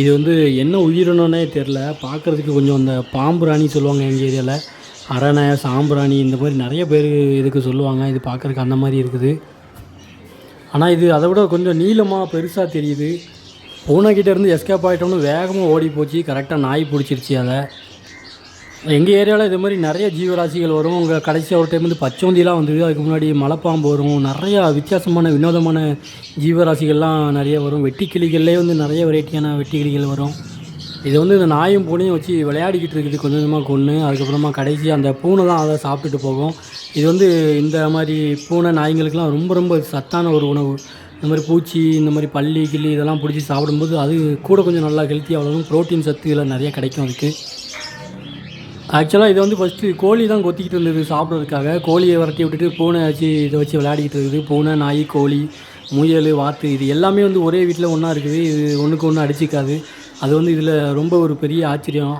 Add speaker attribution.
Speaker 1: இது வந்து என்ன உயிரினம்னே தெரில. பார்க்குறதுக்கு கொஞ்சம் அந்த பாம்புராணி சொல்லுவாங்க எங்கள் ஏரியாவில் அரணை சாம்பிராணி இந்த மாதிரி நிறைய பேர் இதுக்கு சொல்லுவாங்க. இது பார்க்குறதுக்கு அந்த மாதிரி இருக்குது. ஆனால் இது அதை விட கொஞ்சம் நீளமாக பெருசாக தெரியுது. பூனைக்கிட்டேருந்து எஸ்கேப் ஆகிட்டோம்னு வேகமாக ஓடி போச்சு கரெக்டாக நாய் பிடிச்சிருச்சு அதை. எங்கள் ஏரியாவில் இது மாதிரி நிறைய ஜீவராசிகள் வரும். உங்கள் கடைசியாக ஒரு டைம் வந்து பச்சோந்திலாம் வந்தது. அதுக்கு முன்னாடி மலைப்பாம்பு வரும். நிறையா வித்தியாசமான வினோதமான ஜீவராசிகள்லாம் நிறைய வரும். வெட்டுக்கிளிகள்லேயே வந்து நிறைய வெரைட்டியான வெட்டி கிளிகள் வரும். இது வந்து இந்த நாயும் பூனையும் வச்சு விளையாடிக்கிட்டு இருக்குது. கொஞ்சம் கொஞ்சமாக கொன்று அதுக்கப்புறமா கடைசி அந்த பூனை தான் அதை சாப்பிட்டுட்டு போகும். இது வந்து இந்த மாதிரி பூனை நாய்ங்களுக்கெல்லாம் ரொம்ப ரொம்ப சத்தான ஒரு உணவு. இந்த மாதிரி பூச்சி இந்த மாதிரி பள்ளி கிள்ளி இதெல்லாம் பிடிச்சி சாப்பிடும்போது அது கூட கொஞ்சம் நல்லா ஹெல்த்தியாக வளரும். ப்ரோட்டீன் சத்து இதெல்லாம் நிறைய கிடைக்கும் அதுக்கு. ஆக்சுவலாக இதை வந்து ஃபஸ்ட்டு கோழி தான் கொத்திக்கிட்டு இருந்தது சாப்பிட்றதுக்காக. கோழியை விரட்டி விட்டுட்டு பூனை வச்சு இதை வச்சு விளையாடிக்கிட்டு இருக்குது. பூனை நாய் கோழி முயல் வாத்து இது எல்லாமே வந்து ஒரே வீட்டில் ஒன்றா இருக்குது. இது ஒன்றுக்கு ஒன்று அடிச்சிக்காது. அது வந்து இதில் ரொம்ப ஒரு பெரிய ஆச்சரியம்.